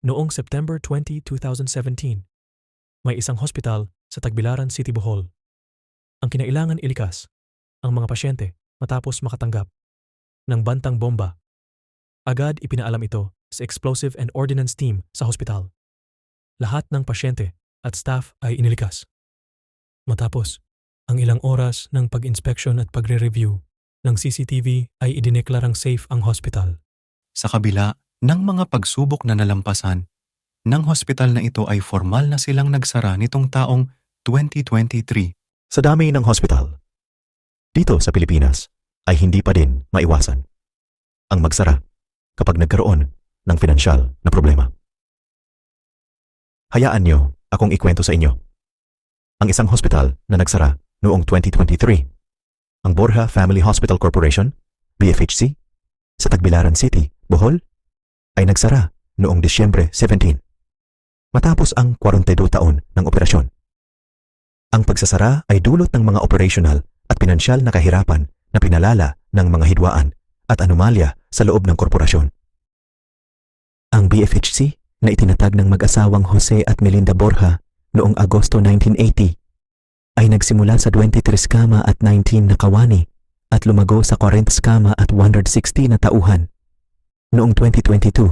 Noong September 20, 2017, may isang hospital sa Tagbilaran City, Bohol. Ang kinailangan ilikas ang mga pasyente matapos makatanggap ng bantang bomba. Agad ipinaalam ito sa Explosive and Ordnance Team sa hospital. Lahat ng pasyente at staff ay inilikas. Matapos, ang ilang oras ng pag-inspeksyon at pagre-review ng CCTV ay idineklarang safe ang hospital. Sa kabila ng mga pagsubok na nalampasan, ng hospital na ito ay formal na silang nagsara nitong taong 2023. Sa dami ng hospital, dito sa Pilipinas ay hindi pa din maiwasan ang magsara kapag nagkaroon ng pinansyal na problema. Hayaan niyo akong ikwento sa inyo. Ang isang hospital na nagsara noong 2023, ang Borja Family Hospital Corporation, BFHC, sa Tagbilaran City, Bohol, ay nagsara noong Disyembre 17, matapos ang 42 taon ng operasyon. Ang pagsasara ay dulot ng mga operational at pinansyal na kahirapan na pinalala ng mga hidwaan at anomalya sa loob ng korporasyon. Ang BFHC na itinatag ng mag-asawang Jose at Melinda Borja noong Agosto 1980 ay nagsimula sa 23 kama at 19 na kawani at lumago sa 40 kama at 160 na tauhan. Noong 2022,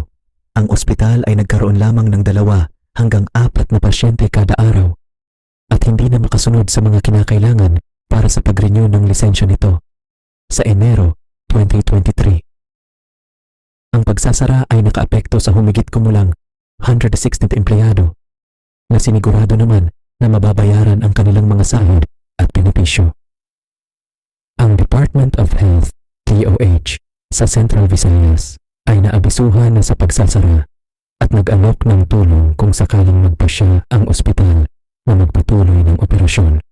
ang ospital ay nagkaroon lamang ng dalawa hanggang apat na pasyente kada araw at hindi na makasunod sa mga kinakailangan para sa pag-renew ng lisensya nito sa Enero 2023. Ang pagsasara ay nakaapekto sa humigit kumulang 160 empleyado na sinigurado naman na mababayaran ang kanilang mga sahod at benepisyo. Ang Department of Health, DOH, sa Central Visayas ay naabisuhan na sa pagsasara at nag-alok ng tulong kung sakaling magpasya ang ospital na magpatuloy ng operasyon.